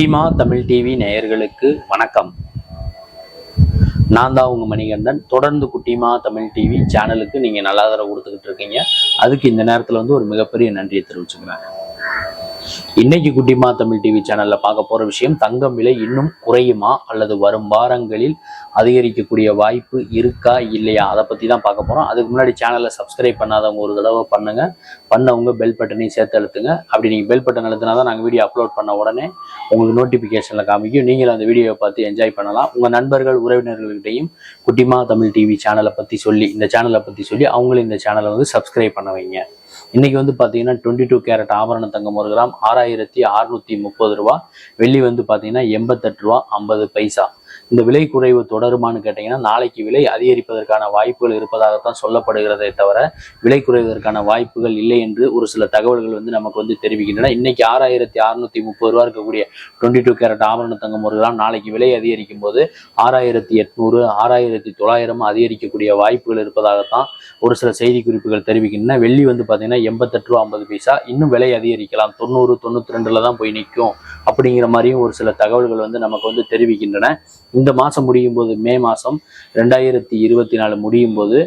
குட்டிமா தமிழ் டிவி நேயர்களுக்கு வணக்கம். நான் தான் உங்க மணிகண்டன். தொடர்ந்து குட்டிமா தமிழ் டிவி சேனலுக்கு நீங்க நல்ல ஆதரவு கொடுத்துக்கிட்டு இருக்கீங்க. அதுக்கு இந்த நேரத்துல வந்து ஒரு மிகப்பெரிய நன்றியை தெரிவிச்சுக்கிறேன். இன்னைக்கு குட்டிமா தமிழ் டிவி சேனல்ல பார்க்க போற விஷயம் தங்கம் விலை இன்னும் குறையுமா அல்லது வரும் வாரங்களில் அதிகரிக்கக்கூடிய வாய்ப்பு இருக்கா இல்லையா? அதை பத்தி தான் பார்க்க போறோம். அதுக்கு முன்னாடி சேனலை சப்ஸ்கிரைப் பண்ணாதவங்க ஒரு தடவை பண்ணுங்க. பண்ணவங்க பெல் பட்டனையும் சேர்த்து அழுத்துங்க. அப்படி நீங்க பெல் பட்டன் அழுத்தினா தான் நாங்கள் வீடியோ அப்லோட் பண்ண உடனே உங்களுக்கு நோட்டிபிகேஷன்ல காமிக்கும். நீங்களும் அந்த வீடியோவை பார்த்து என்ஜாய் பண்ணலாம். உங்க நண்பர்கள் உறவினர்கள்கிட்டையும் குட்டிமா தமிழ் டிவி சேனலை பத்தி சொல்லி இந்த சேனலை பத்தி சொல்லி அவங்களும் இந்த சேனலை வந்து சப்ஸ்கிரைப் பண்ண வைங்க. இன்னைக்கு வந்து பாத்தீங்கன்னா டுவெண்ட்டி டூ கேரட் ஆபரண தங்கம் ஒரு கிராம் ஆறாயிரத்தி அறுநூத்தி முப்பது ரூபா. வெள்ளி வந்து பாத்தீங்கன்னா எண்பத்தெட்டு ரூபா ஐம்பது பைசா. இந்த விலை குறைவு தொடருமான்னு கேட்டீங்கன்னா நாளைக்கு விலை அதிகரிப்பதற்கான வாய்ப்புகள் இருப்பதாகத்தான் சொல்லப்படுகிறதே தவிர விலை குறைவதற்கான வாய்ப்புகள் இல்லை என்று ஒரு சில தகவல்கள் வந்து நமக்கு வந்து தெரிவிக்கின்றன. இன்னைக்கு ஆறாயிரத்தி அறுநூத்தி முப்பது ரூபா இருக்கக்கூடிய டுவெண்ட்டி டூ கேரட் ஆபரண தங்கம் ஒரு கிராம் நாளைக்கு விலை அதிகரிக்கும் போது ஆறாயிரத்தி எட்நூறு ஆறாயிரத்தி தொள்ளாயிரம் அதிகரிக்கக்கூடிய வாய்ப்புகள் இருப்பதாகத்தான் ஒரு சில செய்தி குறிப்புகள் தெரிவிக்கின்றன. வெள்ளி வந்து பார்த்தீங்கன்னா எண்பத்தெட்டு ரூபா ஐம்பது பைசா இன்னும் விலை அதிகரிக்கலாம். தொண்ணூறு தொண்ணூத்தி ரெண்டுல தான் போய் நிற்கும் அப்படிங்கிற மாதிரியும் ஒரு சில தகவல்கள் வந்து நமக்கு வந்து தெரிவிக்கின்றன. இந்த மாதம் முடியும் போது மே மாதம் ரெண்டாயிரத்தி இருபத்தி நாலு முடியும் போது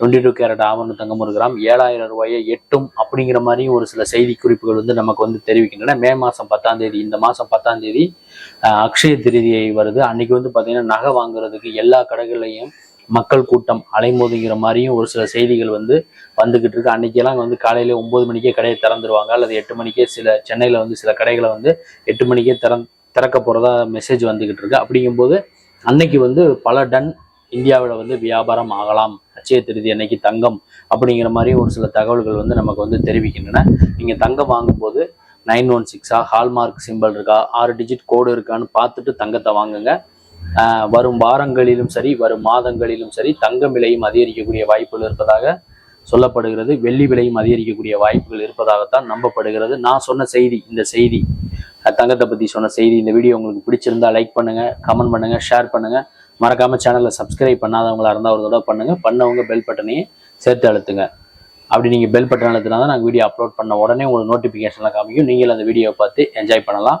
டுவெண்ட்டி டூ கேரட் ஆவண தங்கம் ஒரு கிராம் ஏழாயிரம் ரூபாயை எட்டும் அப்படிங்கிற மாதிரியும் ஒரு சில செய்தி குறிப்புகள் வந்து நமக்கு வந்து தெரிவிக்கின்றன. மே மாதம் பத்தாம் தேதி இந்த மாதம் பத்தாம் தேதி அக்ஷய திருதியை வருது. அன்னைக்கு வந்து பார்த்தீங்கன்னா நகை வாங்குறதுக்கு எல்லா கடைகள்லையும் மக்கள் கூட்டம் அலைமோதுங்கிற மாதிரியும் ஒரு சில செய்திகள் வந்து வந்துகிட்டு இருக்கு. அன்னைக்கெல்லாம் வந்து காலையில ஒன்பது மணிக்கே கடையை திறந்துருவாங்க. அல்லது எட்டு மணிக்கே சில சென்னையில வந்து சில கடைகளை வந்து எட்டு மணிக்கே திறந் திறக்க போறதா மெசேஜ் வந்துகிட்டு இருக்கு. அப்படிங்கும்போது அன்னைக்கு வந்து பல டன் இந்தியாவில் வந்து வியாபாரம் ஆகலாம். அச்சய திருதி அன்னைக்கு தங்கம் அப்படிங்கிற மாதிரி ஒரு சில தகவல்கள் வந்து நமக்கு வந்து தெரிவிக்கின்றன. நீங்கள் தங்கம் வாங்கும்போது நைன் ஒன் சிக்ஸா ஹால்மார்க் சிம்பிள் இருக்கா ஆறு டிஜிட் கோடு இருக்கான்னு பார்த்துட்டு தங்கத்தை வாங்குங்க. வரும் வாரங்களிலும் சரி வரும் மாதங்களிலும் சரி தங்கம் விலையும் அதிகரிக்கக்கூடிய வாய்ப்புகள் இருப்பதாக சொல்லப்படுகிறது. வெள்ளி விலையும் அதிகரிக்கக்கூடிய வாய்ப்புகள் இருப்பதாகத்தான் நம்பப்படுகிறது. நான் சொன்ன செய்தி இந்த செய்தி தங்கத்தை பற்றி சொன்ன செய்தி இந்த வீடியோ உங்களுக்கு பிடிச்சிருந்தா லைக் பண்ணுங்க கமெண்ட் பண்ணுங்க ஷேர் பண்ணுங்க. மறக்காம சேனலை சப்ஸ்கிரைப் பண்ணாதவங்களா இருந்தால் ஒரு தடவை பண்ணுங்க. பண்ணவங்க பெல் பட்டனையும் சேர்த்து அழுத்துங்க. அப்படி நீங்கள் பெல் பட்டன் அழுத்தினா தான் நாங்கள் வீடியோ அப்லோட் பண்ண உடனே உங்களுக்கு நோட்டிஃபிகேஷன்லாம் காமிக்கும். நீங்கள் அந்த வீடியோவை பார்த்து என்ஜாய் பண்ணலாம்.